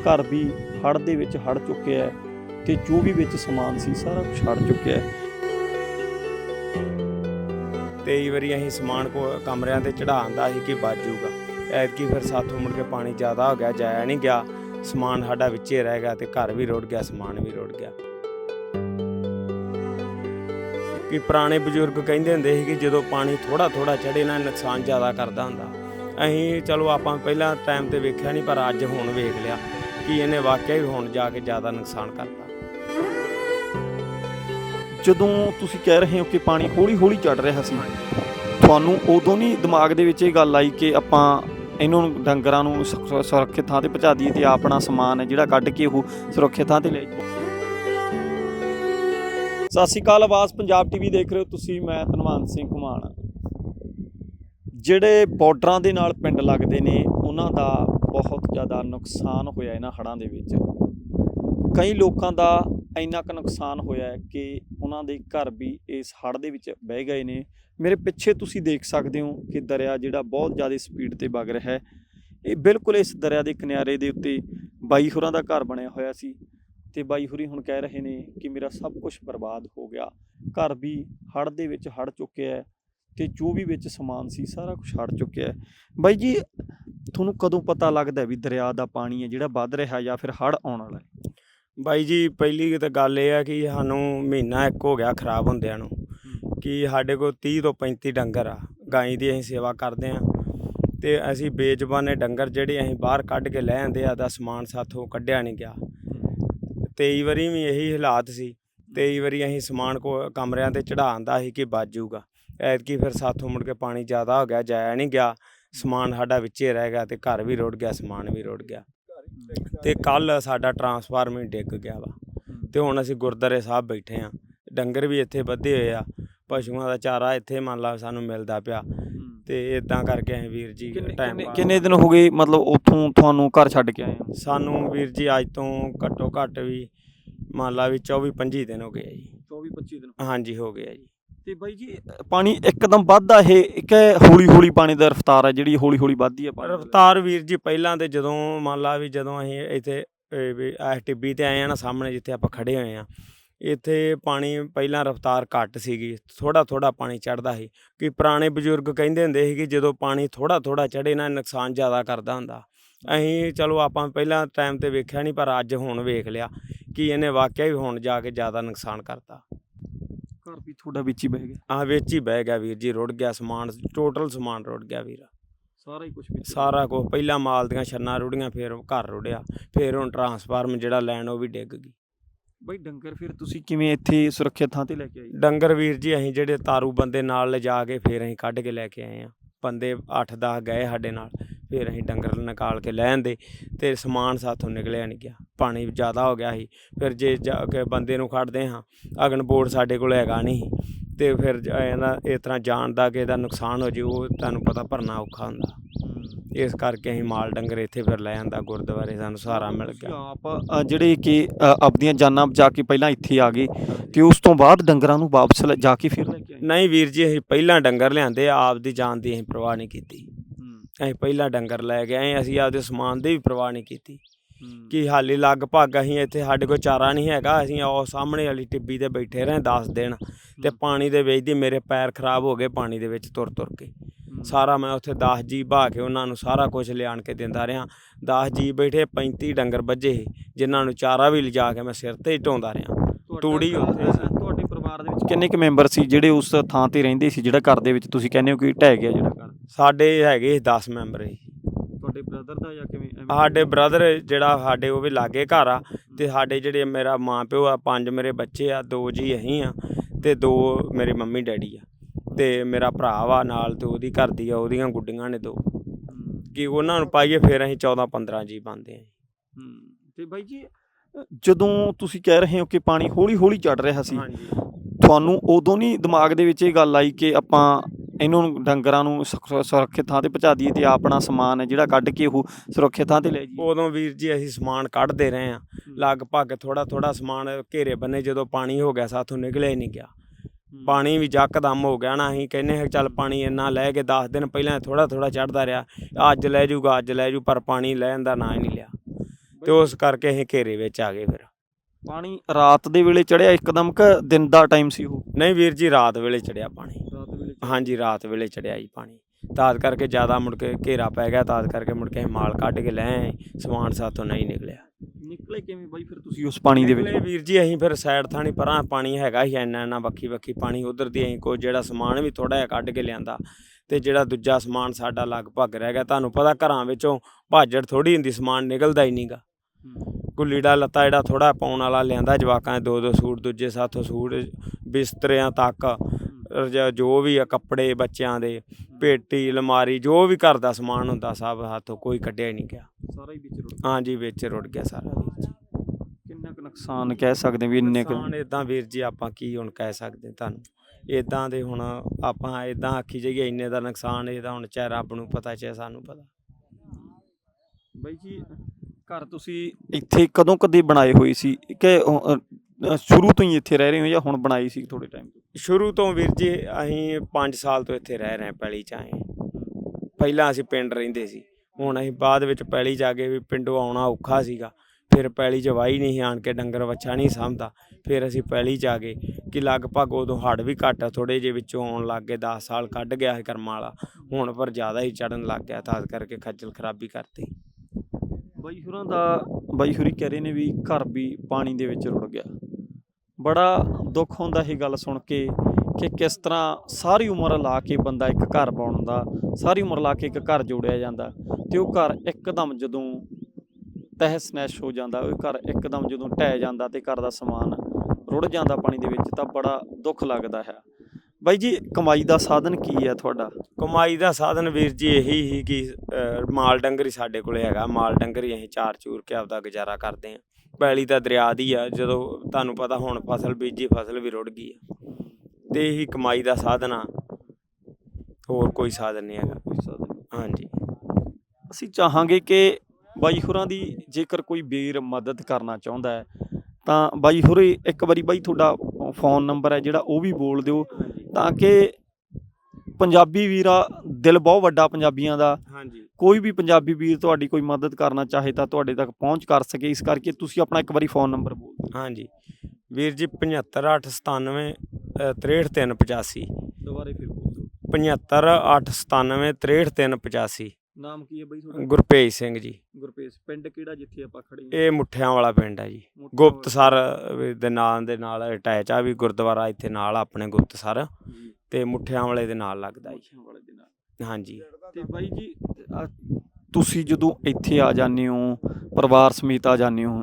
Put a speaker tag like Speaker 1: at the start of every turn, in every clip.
Speaker 1: ਘਰ ਵੀ ਹੜ੍ਹ ਦੇ ਵਿੱਚ ਹੜ ਚੁੱਕਿਆ ਹੈ ਤੇ ਜੋ ਵੀ ਵਿੱਚ ਸਮਾਨ ਸੀ ਸਾਰਾ ਕੁਝ ਹੜ ਚੁੱਕਿਆ ਹੈ।
Speaker 2: ਕਈ ਵਾਰੀ ਅਸੀਂ ਸਮਾਨ ਕੋ ਕਮਰਿਆਂ ਤੇ ਚੜਾਉਂਦਾ ਸੀ ਕਿ ਬਚ ਜਾਊਗਾ। ਐਤਕੀ ਫਿਰ ਸਾਥੋਂ ਮੁੜ ਕੇ ਪਾਣੀ ਜ਼ਿਆਦਾ ਹੋ ਗਿਆ, ਜਾਇਆ ਨਹੀਂ ਗਿਆ। ਸਮਾਨ ਸਾਡਾ ਵਿੱਚੇ ਰਹਿ ਗਿਆ ਤੇ ਘਰ ਵੀ ਰੁੜ ਗਿਆ, ਸਮਾਨ ਵੀ ਰੁੜ ਗਿਆ। ਕਿ ਪੁਰਾਣੇ ਬਜ਼ੁਰਗ ਕਹਿੰਦੇ ਹੁੰਦੇ ਸੀ ਕਿ ਜਦੋਂ ਪਾਣੀ ਥੋੜਾ ਥੋੜਾ ਚੜੇ ਨਾ ਨੁਕਸਾਨ ਜ਼ਿਆਦਾ ਕਰਦਾ ਹੁੰਦਾ। ਅਸੀਂ ਚਲੋ ਆਪਾਂ ਪਹਿਲਾਂ ਟਾਈਮ ਤੇ ਵੇਖਿਆ ਨਹੀਂ ਪਰ ਅੱਜ ਹੁਣ ਵੇਖ ਲਿਆ। ਕਿ ਇਹਨੇ ਵਾਕਿਆ ਹੀ ਹੁਣ ਜਾ ਕੇ ਜ਼ਿਆਦਾ ਨੁਕਸਾਨ ਕਰਤਾ
Speaker 1: ਜਦੋਂ ਤੁਸੀਂ ਕਹਿ ਰਹੇ ਹੋ ਕਿ ਪਾਣੀ ਹੌਲੀ ਹੌਲੀ ਚੜ ਰਿਹਾ ਸੀ, ਤੁਹਾਨੂੰ ਉਦੋਂ ਨਹੀਂ ਦਿਮਾਗ ਦੇ ਵਿੱਚ ਇਹ ਗੱਲ ਆਈ ਕਿ ਆਪਾਂ ਇਹਨਾਂ ਨੂੰ ਡੰਗਰਾਂ ਨੂੰ ਸੁਰ- ਸੁਰੱਖਿਅਤ ਥਾਂ ਤੇ ਪਹੁੰਚਾ ਦਈਏ ਤੇ ਆਪਣਾ ਸਮਾਨ ਹੈ ਜਿਹੜਾ ਕੱਢ ਕੇ ਉਹ ਸੁਰੱਖਿਅਤ ਥਾਂ ਤੇ ਲੈ ਜਾਈਏ। ਸਤਿ ਸ਼੍ਰੀ ਅਕਾਲ, ਆਵਾਜ਼ ਪੰਜਾਬ ਟੀਵੀ ਦੇਖ ਰਹੇ ਹੋ ਤੁਸੀਂ, ਮੈਂ ਧਨਵੰਤ ਸਿੰਘ ਘੁਮਾਣ ਜਿਹੜੇ ਬਾਰਡਰਾਂ ਦੇ ਨਾਲ ਪਿੰਡ ਲੱਗਦੇ ਨੇ, ਉਹਨਾਂ ਦਾ ਬਹੁਤ ਜ਼ਿਆਦਾ ਨੁਕਸਾਨ ਹੋਇਆ ਇਹਨਾਂ ਹੜ੍ਹਾਂ ਦੇ ਵਿੱਚ। ਕਈ ਲੋਕਾਂ ਦਾ ਇੰਨਾ ਕੁ ਨੁਕਸਾਨ ਹੋਇਆ ਕਿ ਉਹਨਾਂ ਦੇ ਘਰ ਵੀ ਇਸ ਹੜ੍ਹ ਦੇ ਵਿੱਚ ਬਹਿ ਗਏ ਨੇ। ਮੇਰੇ ਪਿੱਛੇ ਤੁਸੀਂ ਦੇਖ ਸਕਦੇ ਹੋ ਕਿ ਦਰਿਆ ਜਿਹੜਾ ਬਹੁਤ ਜ਼ਿਆਦਾ ਸਪੀਡ ਤੇ ਵਗ ਰਿਹਾ ਹੈ। ਇਹ ਬਿਲਕੁਲ ਇਸ ਦਰਿਆ ਦੇ ਕਿਨਾਰੇ ਦੇ ਉੱਤੇ ਬਾਈ ਹੋਰਾਂ ਦਾ ਘਰ ਬਣਿਆ ਹੋਇਆ ਸੀ ਤੇ ਬਾਈ ਹੋਰੀ ਹੁਣ ਕਹਿ ਰਹੇ ਨੇ ਕਿ ਮੇਰਾ ਸਭ ਕੁਝ ਬਰਬਾਦ ਹੋ ਗਿਆ। ਘਰ ਵੀ ਹੜ੍ਹ ਦੇ ਵਿੱਚ ਹੜ੍ਹ ਚੁੱਕਿਆ ਹੈ। ਤੇ ਜੋ ਵੀ ਵਿੱਚ ਸਮਾਨ ਸੀ, ਸਾਰਾ ਕੁਝ ਹੜ੍ਹ ਚੁੱਕਿਆ ਹੈ। ਬਾਈ ਜੀ, ਤੁਹਾਨੂੰ ਕਦੋਂ ਪਤਾ ਲੱਗਦਾ ਵੀ ਦਰਿਆ ਦਾ ਪਾਣੀ ਹੈ ਜਿਹੜਾ ਵੱਧ ਰਿਹਾ ਜਾਂ ਫਿਰ ਹੜ੍ਹ ਆਉਣ ਵਾਲਾ ਹੈ?
Speaker 2: ਬਾਈ ਜੀ, ਪਹਿਲੀ ਤਾਂ ਗੱਲ ਇਹ ਆ ਕਿ ਸਾਨੂੰ ਮਹੀਨਾ ਇੱਕ ਹੋ ਗਿਆ ਖਰਾਬ ਹੁੰਦਿਆਂ ਨੂੰ ਕਿ ਸਾਡੇ ਕੋਲ 30 ਤੋਂ 35 ਡੰਗਰ ਆ, ਗਾਈ ਦੀ ਅਸੀਂ ਸੇਵਾ ਕਰਦੇ ਆ ਤੇ ਅਸੀਂ ਬੇਜ਼ਬਾਨੇ ਡੰਗਰ ਜਿਹੜੇ ਅਸੀਂ ਬਾਹਰ ਕੱਢ ਕੇ ਲੈ ਆਂਦੇ ਆ ਦਾ ਸਮਾਨ ਸਾਥੋਂ ਕੱਢਿਆ ਨਹੀਂ ਗਿਆ। ਤੇਈ ਵਾਰੀ ਵੀ ਇਹੀ ਹਾਲਾਤ ਸੀ 23 ਵਾਰੀ ਅਸੀਂ ਸਮਾਨ ਕੋ, ਕਮਰਿਆਂ ਤੇ ਚੜਾਉਂਦਾ ਸੀ ਕਿ ਬਚ ਜਾਊਗਾ। ਐਤਕੀ ਫਿਰ ਸਾਥੋਂ ਮੁੜ ਕੇ ਪਾਣੀ ਜ਼ਿਆਦਾ ਹੋ ਗਿਆ ਜਾਇਆ ਨਹੀਂ ਗਿਆ ਸਮਾਨ ਸਾਡਾ ਵਿੱਚੇ ਰਹਿ ਗਿਆ ਤੇ ਘਰ ਵੀ ਰੁੜ ਗਿਆ ਸਮਾਨ ਵੀ ਰੁੜ ਗਿਆ। ਤੇ ਕੱਲ ਸਾਡਾ ਟਰਾਂਸਫਾਰਮ ਹੀ ਡਿੱਗ ਗਿਆ ਵਾ। ਤੇ ਹੁਣ ਅਸੀਂ ਗੁਰਦਾਰੇ ਸਾਹਿਬ ਬੈਠੇ ਆ। ਡੰਗਰ ਵੀ ਇੱਥੇ ਬੱਧੇ ਹੋਏ ਆ ਪਸ਼ੂਆਂ ਦਾ ਚਾਰਾ ਇੱਥੇ ਮੰਨ ਲਾ ਸਾਨੂੰ ਮਿਲਦਾ ਪਿਆ। ਤੇ ਇਦਾਂ ਕਰਕੇ ਅਸੀਂ ਵੀਰ ਜੀ ਟਾਈਮ
Speaker 1: ਕਿੰਨੇ- ਦਿਨ ਹੋ ਗਏ ਮਤਲਬ ਉੱਥੋਂ ਤੁਹਾਨੂੰ ਘਰ ਛੱਡ ਕੇ ਆਏ
Speaker 2: ਸਾਨੂੰ ਵੀਰ ਜੀ ਅੱਜ ਤੋਂ ਘੱਟੋ ਘੱਟ ਵੀ ਮੰਨ ਲਾ ਵੀ 24 25 ਦਿਨ ਹੋ ਗਏ ਆ ਜੀ।
Speaker 1: 24 25 ਦਿਨ
Speaker 2: ਹਾਂਜੀ ਹੋ ਗਏ ਆ ਜੀ।
Speaker 1: ਤੇ ਬਾਈ ਜੀ ਪਾਣੀ ਇੱਕਦਮ ਵੱਧਦਾ, ਇਹ ਇੱਕ ਹੌਲੀ ਹੌਲੀ ਪਾਣੀ ਦਾ ਰਫ਼ਤਾਰ ਹੈ, ਜਿਹੜੀ ਹੌਲੀ ਹੌਲੀ ਵੱਧਦੀ ਹੈ ਪਾਣੀ। ਦੀ।
Speaker 2: ਰਫਤਾਰ ਵੀਰ ਜੀ, ਪਹਿਲਾਂ ਤੇ ਜਦੋਂ ਮੰਨ ਲਾ ਵੀ ਜਦੋਂ ਅਸੀਂ ਇੱਥੇ, ਇਹ ਵੀ ਐਸ ਟਿੱਬੀ ਤੇ ਆਏ ਆ ਨਾ ਸਾਹਮਣੇ, ਜਿੱਥੇ ਆਪਾਂ ਖੜੇ ਹੋਏ ਆ ਇੱਥੇ ਪਾਣੀ ਪਹਿਲਾਂ ਰਫਤਾਰ ਘੱਟ ਸੀਗੀ ਥੋੜਾ ਥੋੜਾ ਪਾਣੀ ਚੜਦਾ ਸੀ। ਕਿ ਪੁਰਾਣੇ ਬਜ਼ੁਰਗ ਕਹਿੰਦੇ ਹੁੰਦੇ ਸੀ ਕਿ ਜਦੋਂ ਪਾਣੀ ਥੋੜਾ ਥੋੜਾ ਚੜੇ ਨਾ ਨੁਕਸਾਨ ਜ਼ਿਆਦਾ ਕਰਦਾ ਹੁੰਦਾ। ਅਸੀਂ ਚਲੋ ਆਪਾਂ ਪਹਿਲਾਂ ਟਾਈਮ ਤੇ ਵੇਖਿਆ ਨਹੀਂ ਪਰ ਅੱਜ ਹੁਣ ਵੇਖ ਲਿਆ ਕਿ ਇਹਨੇ ਵਾਕਿਆ ਹੀ ਹੁਣ ਜਾ ਕੇ ਜ਼ਿਆਦਾ ਨੁਕਸਾਨ ਕਰਤਾ।
Speaker 1: ਘਰ ਵੀ ਤੁਹਾਡਾ ਵਿੱਚ ਹੀ ਬਹਿ ਗਿਆ?
Speaker 2: ਆ ਵਿੱਚ ਹੀ ਬਹਿ ਗਿਆ ਵੀਰ ਜੀ ਰੁੜ ਗਿਆ ਸਮਾਨ ਟੋਟਲ ਸਮਾਨ ਰੁੜ ਗਿਆ ਵੀਰ।
Speaker 1: ਸਾਰਾ ਹੀ ਕੁਝ ਵਿੱਚ
Speaker 2: ਸਾਰਾ ਕੁਝ ਪਹਿਲਾਂ ਮਾਲ ਦੀਆਂ ਛੰਨਾ ਰੁੜੀਆਂ ਫਿਰ ਘਰ ਰੁੜਿਆ ਫਿਰ ਹੁਣ ਟਰਾਂਸਫਾਰਮ ਜਿਹੜਾ ਲੈਣ ਉਹ ਵੀ ਡਿੱਗ ਗਈ।
Speaker 1: ਬਾਈ ਡੰਗਰ ਫਿਰ ਤੁਸੀਂ ਕਿਵੇਂ ਇੱਥੇ ਸੁਰੱਖਿਅਤ ਥਾਂ ਤੇ ਲੈ ਕੇ ਆਏ?
Speaker 2: ਡੰਗਰ ਵੀਰ ਜੀ ਅਸੀਂ ਜਿਹੜੇ ਤਾਰੂ ਬੰਦੇ ਨਾਲ ਲਿਜਾ ਕੇ ਫਿਰ ਅਸੀਂ ਕੱਢ ਕੇ ਲੈ ਕੇ ਆਏ ਆ ਬੰਦੇ 8-10 ਗਏ ਸਾਡੇ ਨਾਲ ਫਿਰ ਅਸੀਂ ਡੰਗਰ ਨਿਕਾਲ ਕੇ ਲੈ ਆਂਦੇ ਤੇ ਸਮਾਨ ਸਾਥੋਂ ਨਿਕਲਿਆ ਨਹੀਂ ਗਿਆ। ਪਾਣੀ ਜ਼ਿਆਦਾ ਹੋ ਗਿਆ ਸੀ ਫਿਰ ਜੇ ਜਾ ਕੇ ਬੰਦੇ ਨੂੰ ਖੜਦੇ ਹਾਂ ਅਗਨ ਬੋਰਡ ਸਾਡੇ ਕੋਲ ਹੈਗਾ ਨਹੀਂ ਤੇ ਫਿਰ ਇਹਦਾ ਇਸ ਤਰ੍ਹਾਂ ਜਾਣ ਦਾ ਕਿ ਇਹਦਾ ਨੁਕਸਾਨ ਹੋ ਜੇ ਉਹ ਤੁਹਾਨੂੰ ਪਤਾ ਭਰਨਾ ਔਖਾ ਹੁੰਦਾ। ਇਸ ਕਰਕੇ ਅਸੀਂ ਮਾਲ ਡੰਗਰ ਇੱਥੇ ਫਿਰ ਲੈ ਆਂਦਾ ਗੁਰਦੁਆਰੇ ਸਾਨੂੰ ਸਹਾਰਾ ਮਿਲ ਗਿਆ।
Speaker 1: ਆਪ ਜਿਹੜੇ ਕਿ ਆਪਦੀਆਂ ਜਾਨਾਂ ਬਚਾ ਕੇ ਪਹਿਲਾਂ ਇੱਥੇ ਆ ਗਏ ਤੇ ਉਸ ਤੋਂ ਬਾਅਦ ਡੰਗਰਾਂ ਨੂੰ ਵਾਪਸ ਲੈ- ਜਾ ਕੇ ਫਿਰ ਲੈ ਕੇ ਆਏ?
Speaker 2: ਨਹੀਂ ਵੀਰ ਜੀ ਅਸੀਂ ਪਹਿਲਾਂ ਡੰਗਰ ਲਿਆਂਦੇ ਆਪ ਦੀ ਜਾਨ ਦੀ ਅਸੀਂ ਪਰਵਾਹ ਨਹੀਂ ਕੀਤੀ। ਅਸੀਂ ਪਹਿਲਾਂ ਡੰਗਰ ਲੈ ਕੇ ਆਏ ਅਸੀਂ ਆਪਦੇ ਸਮਾਨ ਦੀ ਵੀ ਪਰਵਾਹ ਨਹੀਂ ਕੀਤੀ। ਕਿ ਹਾਲੇ ਲਗਭਗ ਅਸੀਂ ਇੱਥੇ ਸਾਡੇ ਕੋਲ ਚਾਰਾ ਨਹੀਂ ਹੈਗਾ ਅਸੀਂ ਉਹ ਸਾਹਮਣੇ ਵਾਲੀ ਟਿੱਬੀ ਤੇ ਬੈਠੇ ਰਹੇ 10 ਦਿਨ ਤੇ ਪਾਣੀ ਦੇ ਵਿੱਚ ਦੀ ਮੇਰੇ ਪੈਰ ਖਰਾਬ ਹੋ ਗਏ ਪਾਣੀ ਦੇ ਵਿੱਚ ਤੁਰ ਤੁਰ ਕੇ। ਸਾਰਾ ਮੈਂ ਉੱਥੇ 10 ਜੀ ਬਹਾ ਕੇ ਉਹਨਾਂ ਨੂੰ ਸਾਰਾ ਕੁਝ ਲਿਆਣ ਕੇ ਦਿੰਦਾ ਰਿਹਾ। 10 ਜੀ ਬੈਠੇ 35 ਡੰਗਰ ਵੱਜੇ ਸੀ, ਜਿਨ੍ਹਾਂ ਨੂੰ ਚਾਰਾ ਵੀ ਲਿਜਾ ਕੇ ਮੈਂ ਸਿਰ ਤੇ ਹੀ ਢੋਂਦਾ ਰਿਹਾ। ਤੂੜੀ ਉੱਥੇ।
Speaker 1: ਤੁਹਾਡੇ ਪਰਿਵਾਰ ਦੇ ਵਿੱਚ ਕਿੰਨੇ ਕੁ ਮੈਂਬਰ ਸੀ ਜਿਹੜੇ ਉਸ ਥਾਂ ਤੇ ਰਹਿੰਦੇ ਸੀ ਜਿਹੜਾ ਘਰ ਦੇ ਵਿੱਚ ਤੁਸੀਂ ਕਹਿੰਦੇ ਹੋ ਕਿ ਢਹਿ ਗਿਆ ਜਿਹੜਾ ਘਰ?
Speaker 2: ਸਾਡੇ ਹੈਗੇ 10 ਮੈਂਬਰ ਸੀ।
Speaker 1: ਤੁਹਾਡੇ ਬ੍ਰਦਰ ਦਾ ਜਾਂ ਕਿਵੇਂ ਐਵੇਂ?
Speaker 2: ਸਾਡੇ ਬ੍ਰਦਰ ਜਿਹੜਾ ਸਾਡੇ ਉਹ ਵੀ ਲਾਗੇ ਘਰ ਆ ਤੇ ਸਾਡੇ ਜਿਹੜੇ ਮੇਰਾ ਮਾਂ ਪਿਓ ਆ ਪੰਜ ਮੇਰੇ ਬੱਚੇ ਆ ਦੋ ਜੀ ਅਸੀਂ ਆ ਤੇ ਦੋ ਮੇਰੇ ਮੰਮੀ ਡੈਡੀ ਆ ਤੇ ਮੇਰਾ ਭਰਾ ਵਾ ਨਾਲ ਤੇ ਉਹਦੀ ਘਰ ਦੀ ਆ ਉਹਦੀਆਂ ਗੁੱਡੀਆਂ ਨੇ ਦੋ
Speaker 1: ਹੂੰ,
Speaker 2: ਕਿ ਉਹਨਾਂ ਨੂੰ ਪਾਈਏ ਫਿਰ ਅਸੀਂ 14 15 ਜੀ ਬਣਦੇ ਆ
Speaker 1: ਹੂੰ। ਤੇ ਬਾਈ ਜੀ ਜਦੋਂ ਤੁਸੀਂ ਕਹਿ ਰਹੇ ਹੋ ਕਿ ਪਾਣੀ ਹੌਲੀ ਹੌਲੀ ਚੜ ਰਿਹਾ ਸੀ
Speaker 2: ਹਾਂਜੀ
Speaker 1: ਤੁਹਾਨੂੰ ਉਦੋਂ ਨਹੀਂ ਦਿਮਾਗ ਦੇ ਵਿੱਚ ਇਹ ਗੱਲ ਆਈ ਕਿ ਆਪਾਂ ਇਹਨਾਂ ਡੰਗਰਾਂ ਨੂੰ ਸੁਰ- ਸੁਰੱਖਿਅਤ ਥਾਂ ਤੇ ਪਹੁੰਚਾ ਦਈਏ ਤੇ ਆਪਣਾ ਸਮਾਨ ਹੈ ਜਿਹੜਾ ਕੱਢ ਕੇ ਉਹ ਸੁਰੱਖਿਅਤ ਥਾਂ ਤੇ ਲੈ ਜਾਈਏ।
Speaker 2: ਉਦੋਂ ਵੀਰ ਜੀ ਅਸੀਂ ਸਮਾਨ ਕੱਢਦੇ ਰਹੇ ਆ ਲਗਭਗ ਥੋੜਾ ਥੋੜਾ ਸਮਾਨ ਘੇਰੇ ਬੰਨੇ ਜਦੋਂ ਪਾਣੀ ਹੋ ਗਿਆ ਸਾਥੋਂ ਨਿਕਲਿਆ ਹੀ ਨਹੀਂ ਗਿਆ। ਪਾਣੀ ਵੀ ਜੱਕਦਮ ਹੋ ਗਿਆ ਨਾ ਅਸੀਂ ਕਹਿੰਨੇ ਹਾਂ ਚੱਲ ਪਾਣੀ ਇੰਨਾ ਲੈ ਕੇ 10 ਦਿਨ ਪਹਿਲਾਂ ਥੋੜਾ ਥੋੜਾ ਚੜਦਾ ਰਿਹਾ। ਅੱਜ ਲੈ ਜੂਗਾ ਅੱਜ ਲੈ ਜੂ ਪਰ ਪਾਣੀ ਲੈਣ ਦਾ ਨਾਂ ਹੀ ਨਹੀਂ ਲਿਆ। ਤੇ ਉਸ ਕਰਕੇ ਅਸੀਂ ਘੇਰੇ ਵਿੱਚ ਆ ਗਏ ਫਿਰ।
Speaker 1: ਪਾਣੀ ਰਾਤ ਦੇ ਵੇਲੇ ਚੜਿਆ ਇੱਕਦਮ ਕਿ ਦਿਨ ਦਾ ਟਾਈਮ ਸੀ ਉਹ?
Speaker 2: ਨਹੀਂ ਵੀਰ ਜੀ ਰਾਤ ਵੇਲੇ ਚੜਿਆ ਪਾਣੀ। ਹਾਂਜੀ ਰਾਤ ਵੇਲੇ ਚੜਿਆ ਜੀ ਪਾਣੀ। ਤਾਦ ਕਰਕੇ ਜ਼ਿਆਦਾ ਮੁੜ ਕੇ ਘੇਰਾ ਪੈ ਗਿਆ ਤਾਦ ਕਰਕੇ ਮੁੜ ਕੇ ਅਸੀਂ ਮਾਲ ਕੱਢ ਕੇ ਲੈ ਆਏ ਸਮਾਨ ਸਾਥੋਂ ਨਹੀਂ ਨਿਕਲਿਆ।
Speaker 1: ਨਿਕਲੇ ਕਿਵੇਂ ਬਾਈ ਫਿਰ ਤੁਸੀਂ ਉਸ ਪਾਣੀ ਦੇ
Speaker 2: ਨਿਕਲੇ
Speaker 1: ਵਿੱਚ
Speaker 2: ਵੀਰ ਜੀ ਅਸੀਂ ਫਿਰ ਸਾਈਡ ਥਾਣੀ ਪਰਾਂ ਪਾਣੀ ਹੈਗਾ ਹੀ ਇੰਨਾ ਇੰਨਾ ਬੱਖੀ ਬੱਖੀ ਪਾਣੀ ਉਧਰ ਦੀ ਅਸੀਂ ਕੋਈ ਜਿਹੜਾ ਸਮਾਨ ਵੀ ਥੋੜਾ ਜਿਹਾ ਕੱਢ ਕੇ ਲਿਆਂਦਾ ਤੇ ਜਿਹੜਾ ਦੂਜਾ ਸਮਾਨ ਸਾਡਾ ਲਗਭਗ ਰਹਿ ਗਿਆ ਤੁਹਾਨੂੰ ਪਤਾ ਘਰਾਂ ਵਿੱਚੋਂ ਭਾਜੜ ਥੋੜੀ ਹੁੰਦੀ ਸਮਾਨ ਨਿਕਲਦਾ ਹੀ ਨਹੀਂਗਾ ਕੋਈ ਲੀੜਾ ਲੱਤਾ ਜਿਹੜਾ ਥੋੜਾ ਪਾਉਣ ਵਾਲਾ ਲਿਆਂਦਾ ਜਵਾਕਾਂ ਦੇ ਦੋ ਦੋ ਸੂਟ ਦੂਜੇ ਸਾਥੋਂ ਸੂਟ ਬਿਸਤਰਿਆਂ ਤੱਕ। ਰਜਾ- ਜੋ ਵੀ ਆ ਕੱਪੜੇ ਬੱਚਿਆਂ ਦੇ ਪੇਟੀ ਅਲਮਾਰੀ ਜੋ ਵੀ ਘਰ ਦਾ ਸਮਾਨ ਹੁੰਦਾ ਸਭ ਹੱਥੋਂ ਕੋਈ ਕੱਢਿਆ ਹੀ ਨਹੀਂ ਗਿਆ।
Speaker 1: ਸਾਰਾ ਹੀ ਵਿੱਚ ਰੁੜ
Speaker 2: ਹਾਂਜੀ ਵਿੱਚ ਰੁੜ ਗਿਆ ਸਾਰਾ ਵੀਰ ਜੀ
Speaker 1: ਕਿੰਨਾ ਕੁ ਨੁਕਸਾਨ ਕਹਿ ਸਕਦੇ ਵੀ ਇੰਨੇ ਕੁ
Speaker 2: ਨੁਕਸਾਨ ਇਦਾਂ ਵੀਰ ਜੀ ਆਪਾਂ ਕੀ ਹੁਣ ਕਹਿ ਸਕਦੇ ਤੁਹਾਨੂੰ? ਇਦਾਂ ਦੇ ਹੁਣ ਆਪਾਂ ਇਦਾਂ ਆਖੀ ਜਾਈਏ ਇੰਨੇ ਦਾ ਨੁਕਸਾਨ ਇਹਦਾ ਹੁਣ ਚਾਹੇ ਰੱਬ ਨੂੰ ਪਤਾ ਚਾਹੇ ਸਾਨੂੰ ਪਤਾ।
Speaker 1: ਬਾਈ ਜੀ ਘਰ ਤੁਸੀਂ ਇੱਥੇ ਕਦੋਂ ਕਦੇ ਬਣਾਏ ਹੋਏ ਸੀ? ਕਿ ਅ, ਅ, ਸ਼ੁਰੂ ਤੋਂ ਹੀ ਇੱਥੇ ਰਹਿ ਰਹੇ ਹੋ ਜਾਂ ਹੁਣ ਬਣਾਈ ਸੀ ਥੋੜੇ ਟਾਈਮ ਤੋਂ?
Speaker 2: ਸ਼ੁਰੂ ਤੋਂ ਵੀਰ ਜੀ, ਅਸੀਂ 5 ਸਾਲ ਤੋਂ ਇੱਥੇ ਰਹਿ ਰਹੇ ਹਾਂ, ਪੈਲੀ ਚ ਆਏ ਪਹਿਲਾਂ ਅਸੀਂ ਪਿੰਡ ਰਹਿੰਦੇ ਸੀ, ਹੁਣ ਅਸੀਂ ਬਾਅਦ ਵਿੱਚ ਪੈਲੀ ਜਾ ਕੇ ਵੀ ਪਿੰਡੋਂ ਆਉਣਾ ਔਖਾ ਸੀਗਾ। ਫਿਰ ਪੈਲੀ ਚ ਵਾਈ ਨਹੀਂ ਆਣ ਕੇ, ਡੰਗਰ ਵੱਛਾ ਨਹੀਂ ਸਾਂਭਦਾ। ਫਿਰ ਅਸੀਂ ਪੈਲੀ ਚ ਆ ਗਏ ਕਿ ਲਗਭਗ ਉਦੋਂ ਹੜ ਵੀ ਘੱਟ ਥੋੜੇ ਜਿਹੇ ਵਿੱਚੋਂ ਆਉਣ ਲੱਗ ਗਏ 10 ਸਾਲ ਕੱਢ ਗਿਆ ਸੀ ਕਰਮਾਂ ਵਾਲਾ। ਹੁਣ ਪਰ ਜ਼ਿਆਦਾ ਹੀ ਚੜਨ ਲੱਗ ਗਿਆ, ਤਾਂ ਕਰਕੇ ਖੱਜਲ ਖਰਾਬੀ ਕਰਤੀ।
Speaker 1: ਬਾਈ ਹੁਰਾਂ ਦਾ, ਬਾਈ ਹੁਰੀ ਕਹਿ ਰਹੇ ਨੇ ਵੀ ਘਰ ਵੀ ਪਾਣੀ ਦੇ ਵਿੱਚ ਰੁੜ ਗਿਆ। ਬੜਾ ਦੁੱਖ ਹੁੰਦਾ ਇਹ ਗੱਲ ਸੁਣ ਕੇ ਕਿ ਕਿਸ ਤਰ੍ਹਾਂ ਸਾਰੀ ਉਮਰ ਲਾ ਕੇ ਬੰਦਾ ਇੱਕ ਘਰ ਬਣਾਉਂਦਾ ਸਾਰੀ ਉਮਰ ਲਾ ਕੇ ਇੱਕ ਘਰ ਜੋੜਿਆ ਜਾਂਦਾ। ਤੇ ਉਹ ਘਰ ਇੱਕਦਮ ਜਦੋਂ ਤਹਿਸ ਨਹਿਸ ਹੋ ਜਾਂਦਾ, ਉਹ ਘਰ ਇੱਕਦਮ ਜਦੋਂ ਢਹਿ ਜਾਂਦਾ ਤੇ ਘਰ ਦਾ ਸਮਾਨ ਰੁੜ ਜਾਂਦਾ ਪਾਣੀ ਦੇ ਵਿੱਚ, ਤਾਂ ਬੜਾ ਦੁੱਖ ਲੱਗਦਾ ਹੈ। ਬਾਈ ਜੀ ਕਮਾਈ ਦਾ ਸਾਧਨ ਕੀ ਹੈ ਤੁਹਾਡਾ?
Speaker 2: ਕਮਾਈ ਦਾ ਸਾਧਨ ਵੀਰ ਜੀ ਇਹੀ ਹੀ ਕਿ ਅਹ, ਮਾਲ ਡੰਗਰ ਹੀ ਸਾਡੇ ਕੋਲੇ ਹੈਗਾ। ਮਾਲ ਡੰਗਰ ਹੀ ਅਸੀਂ ਚਾਰ ਚੂਰ ਕੇ ਆਪਦਾ ਗੁਜ਼ਾਰਾ ਕਰਦੇ ਆਂ ਪੈਲੀ ਤਾਂ ਦਰਿਆ ਦੀ ਆ ਜਦੋਂ ਤੁਹਾਨੂੰ ਪਤਾ ਹੁਣ ਫਸਲ ਬੀਜੀ ਫਸਲ ਵੀ ਰੁੜ ਗਈ ਆ। ਤੇ ਇਹੀ ਕਮਾਈ ਦਾ ਸਾਧਨ ਆ। ਹੋਰ ਕੋਈ ਸਾਧਨ ਨਹੀਂ ਹੈਗਾ।
Speaker 1: ਕੋਈ ਸਾਧਨ
Speaker 2: ਹਾਂਜੀ।
Speaker 1: ਅਸੀਂ ਚਾਹਾਂਗੇ ਕਿ ਬਾਈ ਹੁਰਾਂ ਦੀ ਜੇਕਰ ਕੋਈ ਵੀਰ ਮਦਦ ਕਰਨਾ ਚਾਹੁੰਦਾ ਹੈ ਤਾਂ ਬਾਈ ਹੁਰੇ ਇੱਕ ਵਾਰੀ ਬਾਈ ਤੁਹਾਡਾ ਫੋਨ ਨੰਬਰ ਹੈ ਜਿਹੜਾ ਉਹ ਵੀ ਬੋਲ ਦਿਓ। ਤਾਂ ਕਿ ਪੰਜਾਬੀ ਵੀਰਾ ਦਿਲ ਬਹੁਤ ਵੱਡਾ ਪੰਜਾਬੀਆਂ ਦਾ।
Speaker 2: ਹਾਂਜੀ।
Speaker 1: ਕੋਈ ਵੀ ਪੰਜਾਬੀ ਵੀਰ ਤੁਹਾਡੀ ਕੋਈ ਮਦਦ ਕਰਨਾ ਚਾਹੇ ਤਾਂ ਤੁਹਾਡੇ ਤੱਕ ਪਹੁੰਚ ਕਰ ਸਕੇ। ਇਸ ਕਰਕੇ ਤੁਸੀਂ ਆਪਣਾ ਇੱਕ ਵਾਰੀ ਫੋਨ ਨੰਬਰ ਬੋਲ ਦਿਓ।
Speaker 2: ਹਾਂਜੀ। ਵੀਰ ਜੀ 75897 63385
Speaker 1: ਦੁਬਾਰੇ ਫਿਰ ਬੋਲ ਦਿਓ।
Speaker 2: 75897 63385
Speaker 1: ਨਾਮ ਕੀ ਹੈ ਬਾਈ ਤੁਹਾਡਾ?
Speaker 2: ਗੁਰਪੇਜ ਸਿੰਘ ਜੀ।
Speaker 1: ਗੁਰਪ੍ਰੀਤ ਪਿੰਡ ਕਿਹੜਾ ਜਿੱਥੇ ਆਪਾਂ ਖੜੇ ਹਾਂ?
Speaker 2: ਇਹ ਮੁੱਠਿਆਂ ਵਾਲਾ ਪਿੰਡ ਹੈ ਜੀ। ਗੁਪਤਸਰ ਦੇ ਨਾਂ ਦੇ ਨਾਲ ਅਟੈਚ ਆ ਵੀ ਗੁਰਦੁਆਰਾ ਇੱਥੇ ਨਾਲ ਆਪਣੇ ਗੁਪਤਸਰ ਤੇ ਮੁੱਠਿਆਂ ਵਾਲੇ ਦੇ ਨਾਲ ਲੱਗਦਾ ਜੀ। ਹਾਂਜੀ।
Speaker 1: ਤੇ ਬਾਈ ਜੀ ਤੁਸੀਂ ਜਦੋਂ ਇੱਥੇ ਆ ਜਾਂਦੇ ਹੋ ਪਰਿਵਾਰ ਸਮੇਤ ਆ ਜਾਂਦੇ ਹੋ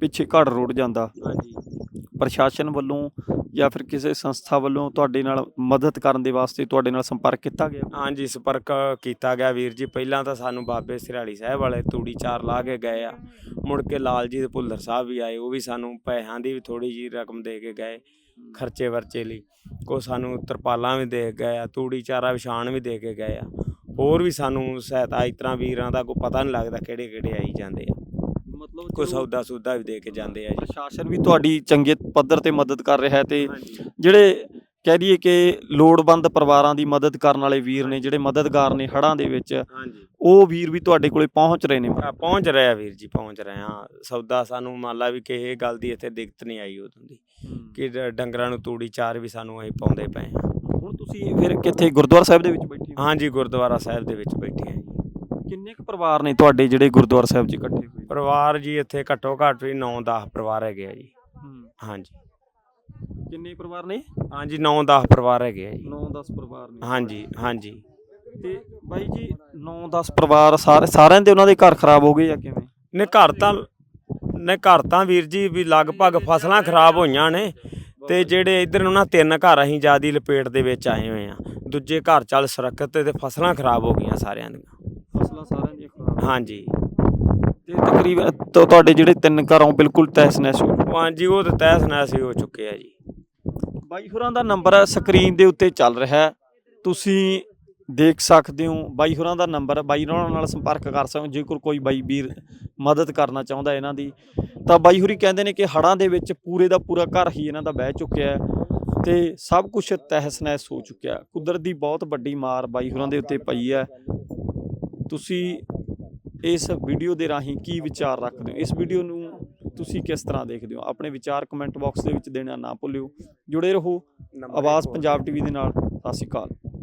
Speaker 1: ਪਿੱਛੇ ਘੜ ਰੁੜ ਜਾਂਦਾ।
Speaker 2: ਹਾਂਜੀ।
Speaker 1: ਪ੍ਰਸ਼ਾਸਨ ਵੱਲੋਂ ਜਾਂ ਫਿਰ ਕਿਸੇ ਸੰਸਥਾ ਵੱਲੋਂ ਤੁਹਾਡੇ ਨਾਲ ਮਦਦ ਕਰਨ ਦੇ ਵਾਸਤੇ ਤੁਹਾਡੇ ਨਾਲ ਸੰਪਰਕ ਕੀਤਾ ਗਿਆ?
Speaker 2: ਹਾਂਜੀ, ਸੰਪਰਕ ਕੀਤਾ ਗਿਆ ਵੀਰ ਜੀ। ਪਹਿਲਾਂ ਤਾਂ ਸਾਨੂੰ ਬਾਬੇ ਸਿਰਾਲੀ ਸਾਹਿਬ ਵਾਲੇ ਤੂੜੀ ਚਾਰ ਲਾ ਕੇ ਗਏ ਆ। ਮੁੜ ਕੇ ਲਾਲ ਜੀ ਦੇ ਭੁੱਲਰ ਸਾਹਿਬ ਵੀ ਆਏ, ਉਹ ਵੀ ਸਾਨੂੰ ਪੈਸਿਆਂ ਦੀ ਵੀ ਥੋੜੀ ਜੀ ਰਕਮ ਦੇ ਕੇ ਗਏ ਖਰਚੇ ਵਰਚੇ ਲਈ। ਕੋ ਸਾਨੂੰ ਤਰਪਾਲਾਂ ਵੀ ਦੇ ਕੇ ਗਏ ਆ, ਤੂੜੀ ਚਾਰਾ ਵਿਛਾਣ ਵੀ ਦੇ ਕੇ ਗਏ ਆ। ਹੋਰ ਵੀ ਸਾਨੂੰ ਸਹਾਇਤਾ, ਇਸ ਤਰ੍ਹਾਂ ਵੀਰਾਂ ਦਾ ਕੋਈ ਪਤਾ ਨਹੀਂ ਲੱਗਦਾ ਕਿਹੜੇ ਕਿਹੜੇ ਆਈ ਜਾਂਦੇ ਆ।
Speaker 1: ਮਤਲਬ
Speaker 2: ਕੋਈ ਸੌਦਾ ਸੂਦਾ ਵੀ ਦੇ ਕੇ ਜਾਂਦੇ ਆ ਜੀ।
Speaker 1: ਪ੍ਰਸ਼ਾਸਨ ਵੀ ਤੁਹਾਡੀ ਚੰਗੇ ਪੱਧਰ ਤੇ ਮਦਦ ਕਰ ਰਿਹਾ ਹੈ ਤੇ ਜਿਹੜੇ ਕਹਿ ਦਈਏ ਕਿ ਲੋੜਵੰਦ ਪਰਿਵਾਰਾਂ ਦੀ ਮਦਦ ਕਰਨ ਵਾਲੇ ਵੀਰ ਨੇ ਜਿਹੜੇ ਮਦਦਗਾਰ ਨੇ ਹੜ੍ਹਾਂ ਦੇ ਵਿੱਚ ਉਹ ਵੀਰ ਵੀ ਤੁਹਾਡੇ ਕੋਲੇ ਪਹੁੰਚ ਰਹੇ ਨੇ?
Speaker 2: ਪਹੁੰਚ ਰਹੇ ਆ ਵੀਰ ਜੀ ਪਹੁੰਚ ਰਹੇ ਆ। ਸੌਦਾ ਸਾਨੂੰ ਮੰਨ ਲਾ ਵੀ ਕਿਸੇ ਗੱਲ ਦੀ ਇੱਥੇ ਦਿੱਕਤ ਨਹੀਂ ਆਈ ਉਦੋਂ ਦੀ। ਕਿ ਡੰਗਰਾਂ ਨੂੰ ਤੂੜੀ ਚਾਰ ਵੀ ਸਾਨੂੰ ਅਸੀਂ ਪਾਉਂਦੇ ਪਏ ਆ।
Speaker 1: ਹੁਣ ਤੁਸੀਂ ਫਿਰ ਕਿੱਥੇ ਗੁਰਦੁਆਰਾ ਸਾਹਿਬ ਦੇ ਵਿੱਚ ਬੈਠੇ ਹੋ?
Speaker 2: ਹਾਂਜੀ ਗੁਰਦੁਆਰਾ ਸਾਹਿਬ ਦੇ ਵਿੱਚ ਬੈਠੇ ਆ ਜੀ।
Speaker 1: ਕਿੰਨੇ ਕੁ ਪਰਿਵਾਰ ਨੇ ਤੁਹਾਡੇ ਜਿਹੜੇ ਗੁਰਦੁਆਰਾ ਸਾਹਿਬ 'ਚ ਇਕੱਠੇ?
Speaker 2: ਪਰਿਵਾਰ ਜੀ ਇੱਥੇ ਘੱਟੋ ਘੱਟ ਵੀ 9-10 ਪਰਿਵਾਰ ਹੈਗੇ ਆ ਜੀ। ਹਾਂਜੀ।
Speaker 1: ਕਿੰਨੇ ਪਰਿਵਾਰ ਨੇ?
Speaker 2: ਹਾਂਜੀ 9-10 ਪਰਿਵਾਰ ਹੈਗੇ ਆ ਜੀ।
Speaker 1: 9-10 ਪਰਿਵਾਰ ਨੇ।
Speaker 2: ਹਾਂਜੀ ਹਾਂਜੀ।
Speaker 1: ਤੇ ਬਾਈ ਜੀ 9-10 ਪਰਿਵਾਰ ਸਾਰੇ ਸਾਰਿਆਂ ਦੇ ਉਹਨਾਂ ਦੇ ਘਰ ਖਰਾਬ ਹੋ ਗਏ ਜਾਂ ਕਿਵੇਂ?
Speaker 2: ਨੇ ਘਰ ਤਾਂ ਨੇ ਘਰ ਤਾਂ ਵੀਰ ਜੀ ਵੀ ਲਗਭਗ ਫਸਲਾਂ ਖਰਾਬ ਹੋਈਆਂ ਨੇ ਤੇ ਜਿਹੜੇ ਇਧਰ ਨੂੰ ਨਾ ਤਿੰਨ ਘਰ ਅਸੀਂ ਜਿਆਦੀ ਲਪੇਟ ਦੇ ਵਿੱਚ ਆਏ ਹੋਏ ਆ। ਦੂਜੇ ਘਰ ਚੱਲ ਸਰਕਤ ਤੇ ਤੇ ਫਸਲਾਂ ਖਰਾਬ ਹੋ ਗਈਆਂ ਸਾਰਿਆਂ ਦੀਆਂ।
Speaker 1: ਫਸਲਾਂ ਸਾਰਿਆਂ ਦੀਆਂ ਖਰਾਬ
Speaker 2: ਹਾਂਜੀ।
Speaker 1: ਤੇ ਤਕਰੀਬਨ ਤੁ- ਤੁਹਾਡੇ ਜਿਹੜੇ ਤਿੰਨ ਘਰੋਂ ਬਿਲਕੁਲ ਤਹਿਸ ਨਹਿਸ ਹੋ
Speaker 2: ਹਾਂਜੀ ਉਹ ਤਾਂ ਤਹਿਸ ਨਹਿਸ ਹੀ ਹੋ ਚੁੱਕੇ ਆ ਜੀ।
Speaker 1: ਬਾਈ ਹੋਰਾਂ ਦਾ ਨੰਬਰ ਸਕਰੀਨ ਦੇ ਉੱਤੇ ਚੱਲ ਰਿਹਾ ਹੈ। ਤੁਸੀਂ ਦੇਖ ਸਕਦੇ ਹੋ ਬਾਈ ਹੋਰਾਂ ਦਾ ਨੰਬਰ। ਬਾਈ ਹੋਰਾਂ ਨਾਲ ਸੰਪਰਕ ਕਰ ਸਕਦੇ ਹੋ ਜੇਕਰ ਕੋਈ ਬਾਈ ਵੀਰ ਮਦਦ ਕਰਨਾ ਚਾਹੁੰਦਾ ਇਹਨਾਂ ਦੀ। ਤਾਂ ਬਾਈ ਹੋਰੀ ਕਹਿੰਦੇ ਨੇ ਕਿ ਹੜਾਂ ਦੇ ਵਿੱਚ ਪੂਰੇ ਦਾ ਪੂਰਾ ਘਰ ਹੀ ਇਹਨਾਂ ਦਾ ਬਹਿ ਚੁੱਕਿਆ ਹੈ ਤੇ ਸਭ ਕੁਝ ਤਹਿਸ ਨਹਿਸ ਹੋ ਚੁੱਕਿਆ ਕੁਦਰਤ ਦੀ ਬਹੁਤ ਵੱਡੀ ਮਾਰ ਬਾਈ ਹੋਰਾਂ ਦੇ ਉੱਤੇ ਪਈ ਹੈ। ਤੁਸੀਂ ਇਸ ਵੀਡੀਓ ਦੇ ਰਾਹੀਂ ਕੀ ਵਿਚਾਰ ਰੱਖਦੇ ਹੋ? ਇਸ ਵੀਡੀਓ ਨੂੰ ਤੁਸੀਂ ਕਿਸ ਤਰ੍ਹਾਂ ਦੇਖਦੇ ਹੋ? ਆਪਣੇ ਵਿਚਾਰ ਕਮੈਂਟ ਬਾਕਸ ਦੇ ਵਿੱਚ ਦੇਣਾ ਨਾ ਭੁੱਲਿਓ। ਜੁੜੇ ਰਹੋ। ਆਵਾਜ਼ ਪੰਜਾਬ ਟੀਵੀ ਦੇ ਨਾਲ। ਸਤਿ ਸ਼੍ਰੀ ਅਕਾਲ।